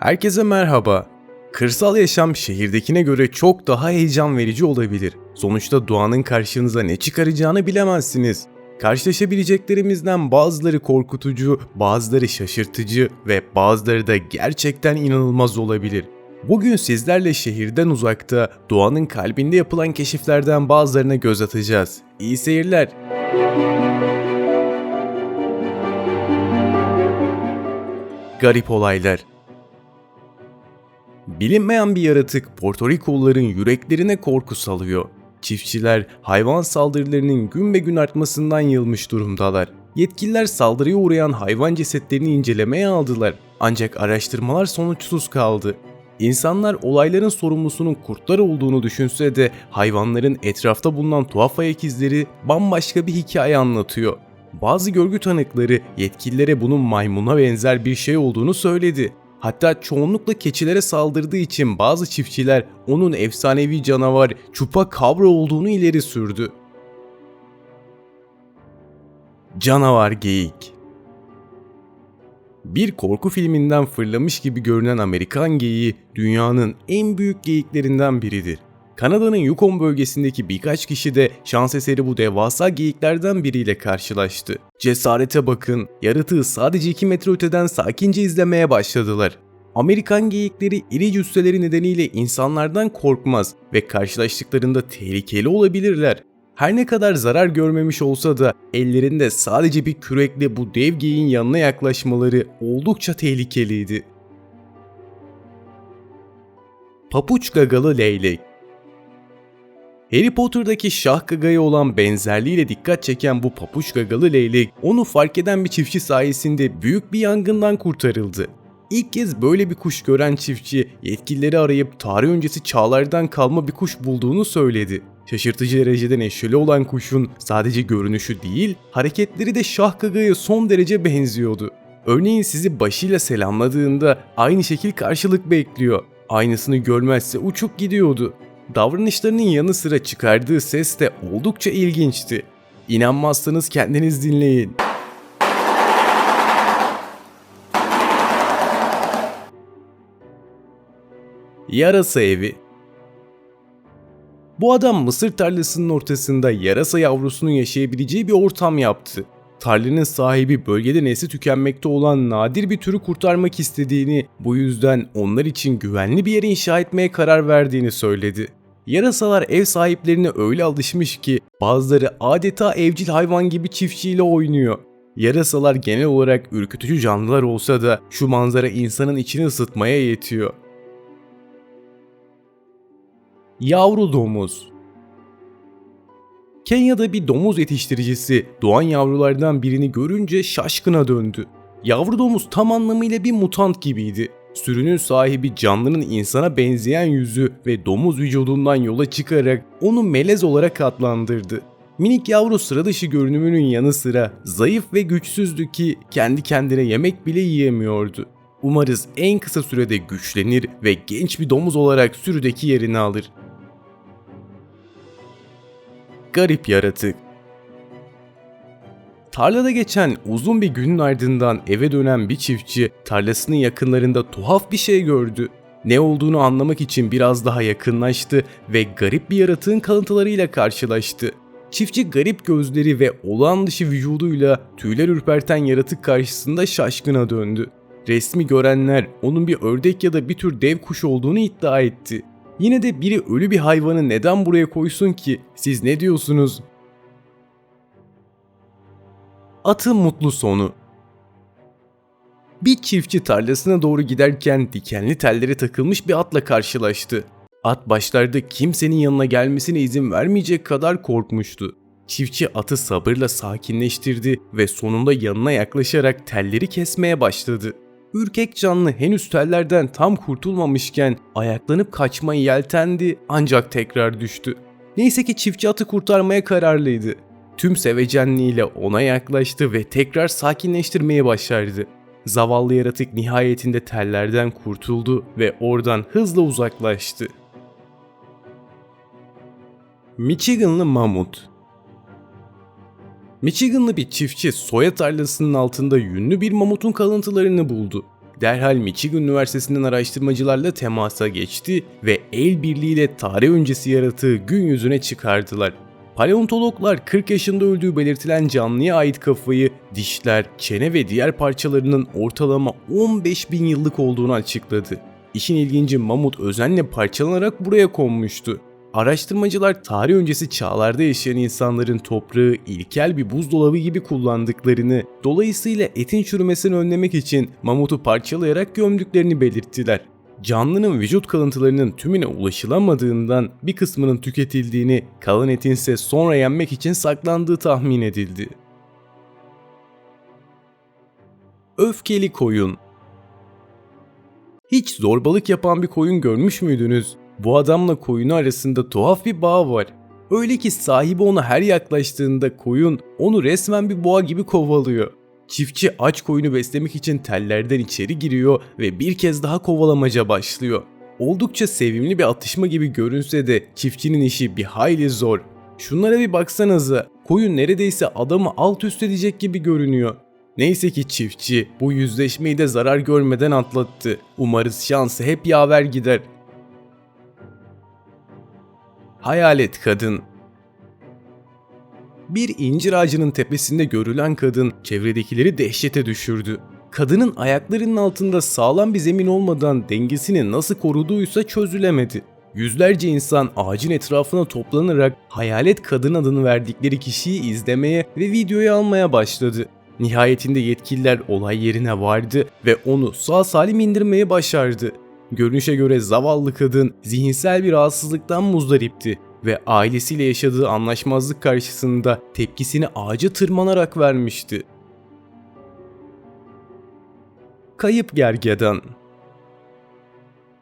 Herkese merhaba. Kırsal yaşam şehirdekine göre çok daha heyecan verici olabilir. Sonuçta doğanın karşınıza ne çıkaracağını bilemezsiniz. Karşılaşabileceklerimizden bazıları korkutucu, bazıları şaşırtıcı ve bazıları da gerçekten inanılmaz olabilir. Bugün sizlerle şehirden uzakta, doğanın kalbinde yapılan keşiflerden bazılarına göz atacağız. İyi seyirler. Garip olaylar Bilinmeyen bir yaratık Porto Rikoluların yüreklerine korku salıyor. Çiftçiler hayvan saldırılarının gün be gün artmasından yılmış durumdalar. Yetkililer saldırıya uğrayan hayvan cesetlerini incelemeye aldılar. Ancak araştırmalar sonuçsuz kaldı. İnsanlar olayların sorumlusunun kurtlar olduğunu düşünse de hayvanların etrafta bulunan tuhaf ayak izleri bambaşka bir hikaye anlatıyor. Bazı görgü tanıkları yetkililere bunun maymuna benzer bir şey olduğunu söyledi. Hatta çoğunlukla keçilere saldırdığı için bazı çiftçiler onun efsanevi canavar Chupacabra olduğunu ileri sürdü. Canavar geyik bir korku filminden fırlamış gibi görünen Amerikan geyiği dünyanın en büyük geyiklerinden biridir. Kanada'nın Yukon bölgesindeki birkaç kişi de şans eseri bu devasa geyiklerden biriyle karşılaştı. Cesarete bakın, yaratığı sadece 2 metre öteden sakince izlemeye başladılar. Amerikan geyikleri iri cüsseleri nedeniyle insanlardan korkmaz ve karşılaştıklarında tehlikeli olabilirler. Her ne kadar zarar görmemiş olsa da ellerinde sadece bir kürekle bu dev geyiğin yanına yaklaşmaları oldukça tehlikeliydi. Papuç gagalı leylek Harry Potter'daki şah gagaya olan benzerliğiyle dikkat çeken bu papuç gagalı leylek onu fark eden bir çiftçi sayesinde büyük bir yangından kurtarıldı. İlk kez böyle bir kuş gören çiftçi yetkilileri arayıp tarih öncesi çağlardan kalma bir kuş bulduğunu söyledi. Şaşırtıcı derecede neşeli olan kuşun sadece görünüşü değil, hareketleri de şah gagaya son derece benziyordu. Örneğin sizi başıyla selamladığında aynı şekil karşılık bekliyor. Aynısını görmezse uçup gidiyordu. Davranışlarının yanı sıra çıkardığı ses de oldukça ilginçti. İnanmazsanız kendiniz dinleyin. Yarasa evi Bu adam mısır tarlasının ortasında yarasa yavrusunun yaşayabileceği bir ortam yaptı. Tarlanın sahibi bölgede nesli tükenmekte olan nadir bir türü kurtarmak istediğini, bu yüzden onlar için güvenli bir yer inşa etmeye karar verdiğini söyledi. Yarasalar ev sahiplerine öyle alışmış ki bazıları adeta evcil hayvan gibi çiftçiyle oynuyor. Yarasalar genel olarak ürkütücü canlılar olsa da şu manzara insanın içini ısıtmaya yetiyor. Yavru domuz Kenya'da bir domuz yetiştiricisi doğan yavrulardan birini görünce şaşkına döndü. Yavru domuz tam anlamıyla bir mutant gibiydi. Sürünün sahibi canlının insana benzeyen yüzü ve domuz vücudundan yola çıkarak onu melez olarak adlandırdı. Minik yavru sıra dışı görünümünün yanı sıra zayıf ve güçsüzdü ki kendi kendine yemek bile yiyemiyordu. Umarız en kısa sürede güçlenir ve genç bir domuz olarak sürüdeki yerini alır. Garip yaratık Tarlada geçen uzun bir günün ardından eve dönen bir çiftçi tarlasının yakınlarında tuhaf bir şey gördü. Ne olduğunu anlamak için biraz daha yakınlaştı ve garip bir yaratığın kalıntılarıyla karşılaştı. Çiftçi garip gözleri ve olağan dışı vücuduyla tüyler ürperten yaratık karşısında şaşkına döndü. Resmi görenler onun bir ördek ya da bir tür dev kuş olduğunu iddia etti. Yine de biri ölü bir hayvanı neden buraya koysun ki? Siz ne diyorsunuz? Atın mutlu sonu bir çiftçi tarlasına doğru giderken dikenli telleri takılmış bir atla karşılaştı. At başlarda kimsenin yanına gelmesine izin vermeyecek kadar korkmuştu. Çiftçi atı sabırla sakinleştirdi ve sonunda yanına yaklaşarak telleri kesmeye başladı. Ürkek canlı henüz tellerden tam kurtulmamışken ayaklanıp kaçmayı yeltendi ancak tekrar düştü. Neyse ki çiftçi atı kurtarmaya kararlıydı. Tüm sevecenliğiyle ona yaklaştı ve tekrar sakinleştirmeyi başardı. Zavallı yaratık nihayetinde tellerden kurtuldu ve oradan hızla uzaklaştı. Michiganlı mamut Michiganlı bir çiftçi soya tarlasının altında yünlü bir mamutun kalıntılarını buldu. derhal Michigan Üniversitesi'nden araştırmacılarla temasa geçti ve el birliğiyle tarih öncesi yaratığı gün yüzüne çıkardılar. Paleontologlar 40 yaşında öldüğü belirtilen canlıya ait kafayı dişler, çene ve diğer parçalarının ortalama 15 bin yıllık olduğunu açıkladı. İşin ilginci mamut özenle parçalanarak buraya konmuştu. Araştırmacılar tarih öncesi çağlarda yaşayan insanların toprağı ilkel bir buzdolabı gibi kullandıklarını, dolayısıyla etin çürümesini önlemek için mamutu parçalayarak gömdüklerini belirttiler. Canlının vücut kalıntılarının tümüne ulaşılamadığından bir kısmının tüketildiğini, kalan etin ise sonra yenmek için saklandığı tahmin edildi. Öfkeli koyun hiç zorbalık yapan bir koyun görmüş müydünüz? Bu adamla koyunu arasında tuhaf bir bağ var. Öyle ki sahibi ona her yaklaştığında koyun onu resmen bir boğa gibi kovalıyor. Çiftçi aç koyunu beslemek için tellerden içeri giriyor ve bir kez daha kovalamaca başlıyor. Oldukça sevimli bir atışma gibi görünse de çiftçinin işi bir hayli zor. Şunlara bir baksanıza, koyun neredeyse adamı alt üst edecek gibi görünüyor. Neyse ki çiftçi bu yüzleşmeyi de zarar görmeden atlattı. Umarız şansı hep yaver gider. Hayalet kadın bir incir ağacının tepesinde görülen kadın çevredekileri dehşete düşürdü. Kadının ayaklarının altında sağlam bir zemin olmadan dengesini nasıl koruduysa çözülemedi. Yüzlerce insan ağacın etrafına toplanarak hayalet kadın adını verdikleri kişiyi izlemeye ve videoya almaya başladı. Nihayetinde yetkililer olay yerine vardı ve onu sağ salim indirmeye başardı. Görünüşe göre zavallı kadın zihinsel bir rahatsızlıktan muzdaripti ve ailesiyle yaşadığı anlaşmazlık karşısında tepkisini ağaca tırmanarak vermişti. Kayıp gergedan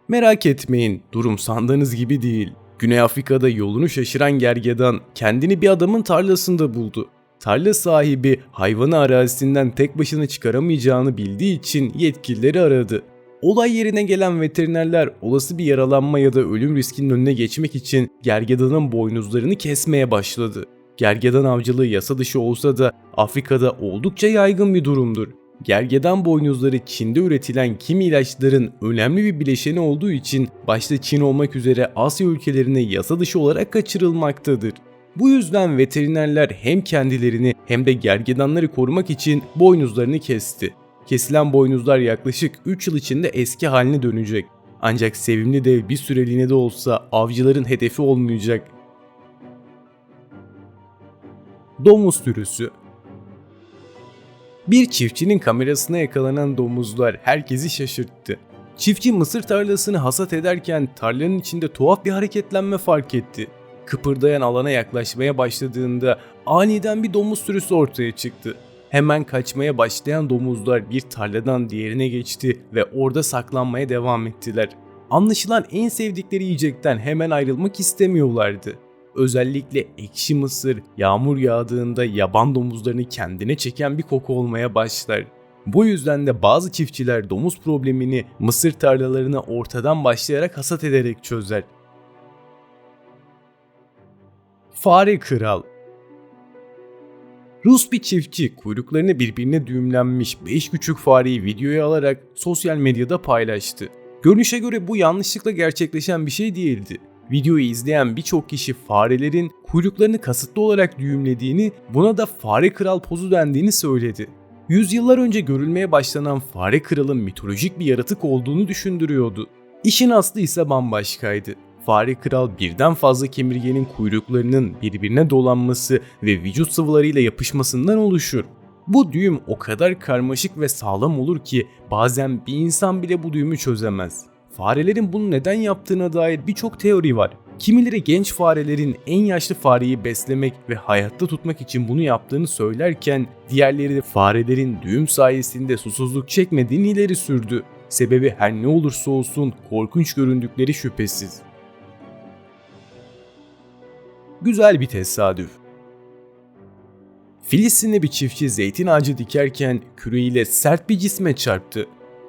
Merak etmeyin, durum sandığınız gibi değil. Güney Afrika'da yolunu şaşıran gergedan kendini bir adamın tarlasında buldu. Tarla sahibi hayvanı arazisinden tek başına çıkaramayacağını bildiği için yetkilileri aradı. Olay yerine gelen veterinerler olası bir yaralanma ya da ölüm riskinin önüne geçmek için gergedanın boynuzlarını kesmeye başladı. Gergedan avcılığı yasa dışı olsa da Afrika'da oldukça yaygın bir durumdur. Gergedan boynuzları Çin'de üretilen kimi ilaçların önemli bir bileşeni olduğu için başta Çin olmak üzere Asya ülkelerine yasa dışı olarak kaçırılmaktadır. Bu yüzden veterinerler hem kendilerini hem de gergedanları korumak için boynuzlarını kesti. Kesilen boynuzlar yaklaşık 3 yıl içinde eski haline dönecek. Ancak sevimli dev bir süreliğine de olsa avcıların hedefi olmayacak. Domuz sürüsü Bir çiftçinin kamerasına yakalanan domuzlar herkesi şaşırttı. Çiftçi mısır tarlasını hasat ederken tarlanın içinde tuhaf bir hareketlenme fark etti. Kıpırdayan alana yaklaşmaya başladığında aniden bir domuz sürüsü ortaya çıktı. Hemen kaçmaya başlayan domuzlar bir tarladan diğerine geçti ve orada saklanmaya devam ettiler. Anlaşılan en sevdikleri yiyecekten hemen ayrılmak istemiyorlardı. Özellikle ekşi mısır yağmur yağdığında yaban domuzlarını kendine çeken bir koku olmaya başlar. Bu yüzden de bazı çiftçiler domuz problemini mısır tarlalarını ortadan başlayarak hasat ederek çözer. Fare Kral Rus bir çiftçi kuyruklarını birbirine düğümlenmiş 5 küçük fareyi videoya alarak sosyal medyada paylaştı. Görünüşe göre bu yanlışlıkla gerçekleşen bir şey değildi. Videoyu izleyen birçok kişi farelerin kuyruklarını kasıtlı olarak düğümlediğini, buna da fare kral pozu dendiğini söyledi. Yüzyıllar önce görülmeye başlanan fare kralın mitolojik bir yaratık olduğunu düşündürüyordu. İşin aslı ise bambaşkaydı fare kral birden fazla kemirgenin kuyruklarının birbirine dolanması ve vücut sıvılarıyla yapışmasından oluşur. Bu düğüm o kadar karmaşık ve sağlam olur ki bazen bir insan bile bu düğümü çözemez. Farelerin bunu neden yaptığına dair birçok teori var. Kimileri genç farelerin en yaşlı fareyi beslemek ve hayatta tutmak için bunu yaptığını söylerken diğerleri de farelerin düğüm sayesinde susuzluk çekmediğini ileri sürdü. Sebebi her ne olursa olsun korkunç göründükleri şüphesiz. Güzel bir tesadüf. Filistinli bir çiftçi zeytin ağacı dikerken küreğiyle sert bir cisme çarptı.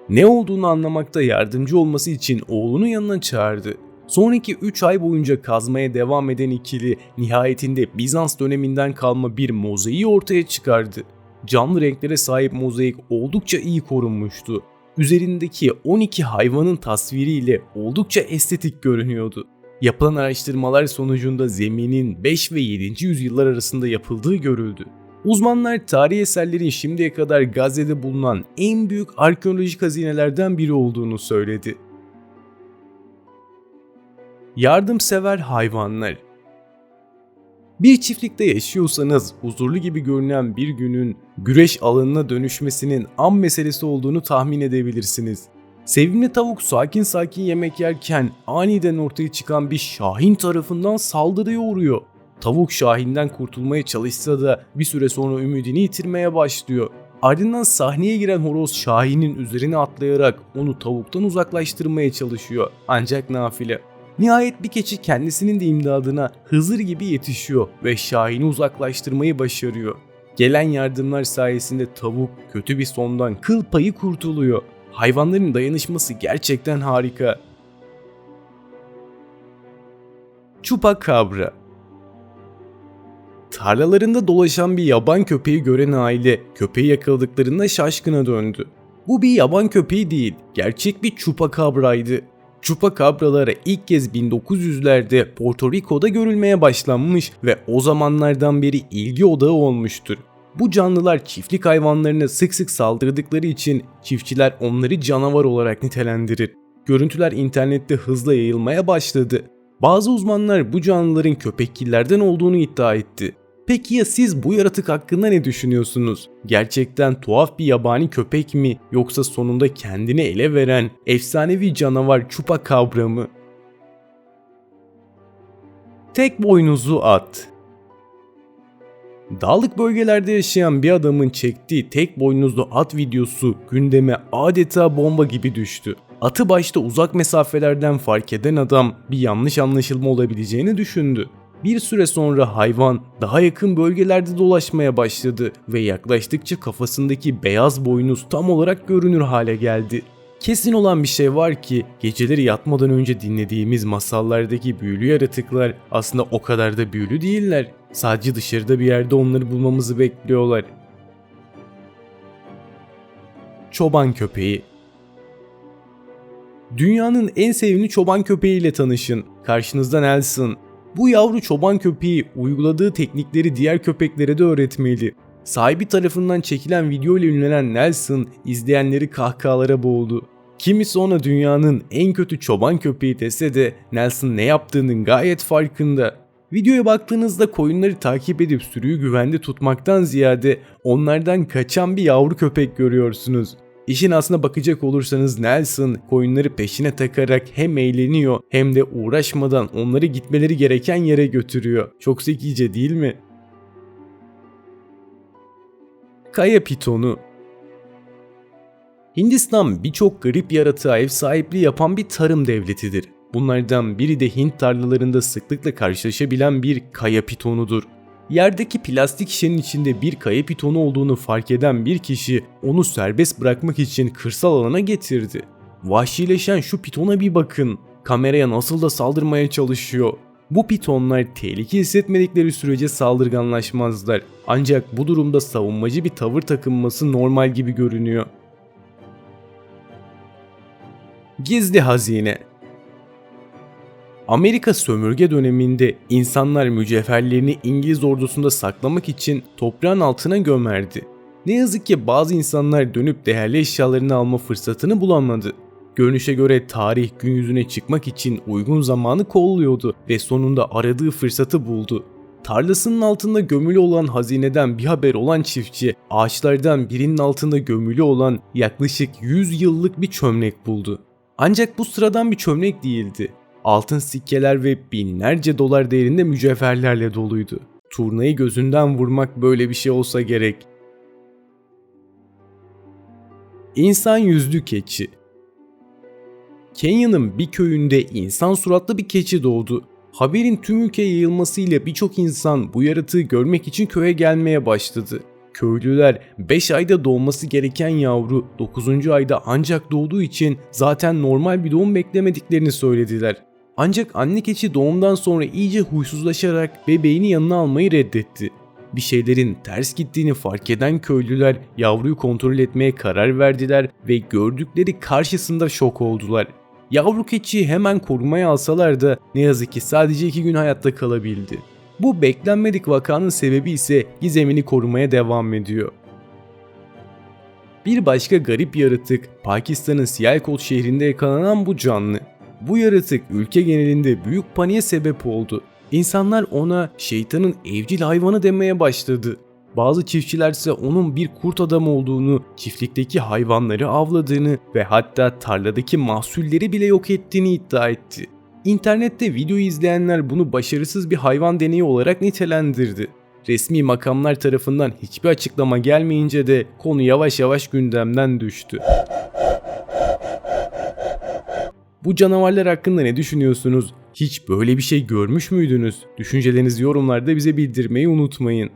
Ne olduğunu anlamakta yardımcı olması için oğlunu yanına çağırdı. Sonraki 3 ay boyunca kazmaya devam eden ikili nihayetinde Bizans döneminden kalma bir mozaiği ortaya çıkardı. Canlı renklere sahip mozaik oldukça iyi korunmuştu. üzerindeki 12 hayvanın tasviriyle oldukça estetik görünüyordu. Yapılan araştırmalar sonucunda zeminin 5 ve 7. yüzyıllar arasında yapıldığı görüldü. Uzmanlar tarihi eserlerin şimdiye kadar Gazze'de bulunan en büyük arkeolojik hazinelerden biri olduğunu söyledi. Yardımsever hayvanlar bir çiftlikte yaşıyorsanız huzurlu gibi görünen bir günün güreş alanına dönüşmesinin an meselesi olduğunu tahmin edebilirsiniz. Sevimli tavuk sakin sakin yemek yerken aniden ortaya çıkan bir şahin tarafından saldırıya uğruyor. Tavuk Şahin'den kurtulmaya çalışsa da bir süre sonra ümidini yitirmeye başlıyor. Ardından sahneye giren horoz Şahin'in üzerine atlayarak onu tavuktan uzaklaştırmaya çalışıyor. Ancak nafile. Nihayet bir keçi kendisinin de imdadına Hızır gibi yetişiyor ve Şahin'i uzaklaştırmayı başarıyor. Gelen yardımlar sayesinde tavuk kötü bir sondan kıl payı kurtuluyor. Hayvanların dayanışması gerçekten harika. Chupacabra Tarlalarında dolaşan bir yaban köpeği gören aile köpeği yakaladıklarında şaşkına döndü. Bu bir yaban köpeği değil, gerçek bir chupacabrá'ydı. Chupacabrá'lara ilk kez 1900'lerde Porto Rico'da görülmeye başlanmış ve o zamanlardan beri ilgi odağı olmuştur. Bu canlılar çiftlik hayvanlarına sık sık saldırdıkları için çiftçiler onları canavar olarak nitelendirir. Görüntüler internette hızla yayılmaya başladı. Bazı uzmanlar bu canlıların köpekgillerden olduğunu iddia etti. Peki ya siz bu yaratık hakkında ne düşünüyorsunuz? Gerçekten tuhaf bir yabani köpek mi yoksa sonunda kendini ele veren efsanevi canavar Chupacabra mı? Tek boynuzlu at Dağlık bölgelerde yaşayan bir adamın çektiği tek boynuzlu at videosu gündeme adeta bomba gibi düştü. Atı başta uzak mesafelerden fark eden adam bir yanlış anlaşılma olabileceğini düşündü. Bir süre sonra hayvan daha yakın bölgelerde dolaşmaya başladı ve yaklaştıkça kafasındaki beyaz boynuz tam olarak görünür hale geldi. Kesin olan bir şey var ki geceleri yatmadan önce dinlediğimiz masallardaki büyülü yaratıklar aslında o kadar da büyülü değiller. Sadece dışarıda bir yerde onları bulmamızı bekliyorlar. Çoban köpeği Dünyanın en sevimli çoban köpeğiyle tanışın. Karşınızda Nelson. Bu yavru çoban köpeği uyguladığı teknikleri diğer köpeklere de öğretmeli. Sahibi tarafından çekilen video ile ünlenen Nelson izleyenleri kahkahalara boğdu. Kimisi ona dünyanın en kötü çoban köpeği dese de Nelson ne yaptığının gayet farkında. Videoya baktığınızda koyunları takip edip sürüyü güvende tutmaktan ziyade onlardan kaçan bir yavru köpek görüyorsunuz. İşin aslına bakacak olursanız Nelson koyunları peşine takarak hem eğleniyor hem de uğraşmadan onları gitmeleri gereken yere götürüyor. Çok zekice değil mi? Kaya pitonu Hindistan birçok garip yaratığa ev sahipliği yapan bir tarım devletidir. Bunlardan biri de Hint tarlalarında sıklıkla karşılaşabilen bir kaya pitonudur. Yerdeki plastik şişenin içinde bir kaya pitonu olduğunu fark eden bir kişi onu serbest bırakmak için kırsal alana getirdi. Vahşileşen şu pitona bir bakın. Kameraya nasıl da saldırmaya çalışıyor. Bu pitonlar tehlike hissetmedikleri sürece saldırganlaşmazlar. Ancak bu durumda savunmacı bir tavır takınması normal gibi görünüyor. Gizli hazine Amerika sömürge döneminde insanlar mücevherlerini İngiliz ordusunda saklamak için toprağın altına gömerdi. Ne yazık ki bazı insanlar dönüp değerli eşyalarını alma fırsatını bulamadı. Görünüşe göre tarih gün yüzüne çıkmak için uygun zamanı kolluyordu ve sonunda aradığı fırsatı buldu. Tarlasının altında gömülü olan hazineden bir haber olan çiftçi ağaçlardan birinin altında gömülü olan yaklaşık 100 yıllık bir çömlek buldu. Ancak bu sıradan bir çömlek değildi altın sikkeler ve binlerce dolar değerinde mücevherlerle doluydu. Turnayı gözünden vurmak böyle bir şey olsa gerek. İnsan yüzlü keçi Kenya'nın bir köyünde insan suratlı bir keçi doğdu. Haberin tüm ülkeye yayılmasıyla birçok insan bu yaratığı görmek için köye gelmeye başladı. Köylüler 5 ayda doğması gereken yavru 9. ayda ancak doğduğu için zaten normal bir doğum beklemediklerini söylediler. Ancak anne keçi doğumdan sonra iyice huysuzlaşarak bebeğini yanına almayı reddetti. Bir şeylerin ters gittiğini fark eden köylüler yavruyu kontrol etmeye karar verdiler ve gördükleri karşısında şok oldular. Yavru keçiyi hemen korumaya alsalar da ne yazık ki sadece iki gün hayatta kalabildi. Bu beklenmedik vakanın sebebi ise gizemini korumaya devam ediyor. Bir başka garip yaratık Pakistan'ın Sialkot şehrinde yakalanan bu canlı. Bu yaratık ülke genelinde büyük paniğe sebep oldu. İnsanlar ona şeytanın evcil hayvanı demeye başladı. Bazı çiftçiler ise onun bir kurt adam olduğunu, çiftlikteki hayvanları avladığını ve hatta tarladaki mahsulleri bile yok ettiğini iddia etti. İnternette videoyu izleyenler bunu başarısız bir hayvan deneyi olarak nitelendirdi. Resmi makamlar tarafından hiçbir açıklama gelmeyince de konu yavaş yavaş gündemden düştü. Bu canavarlar hakkında ne düşünüyorsunuz? Hiç böyle bir şey görmüş müydünüz? Düşüncelerinizi yorumlarda bize bildirmeyi unutmayın.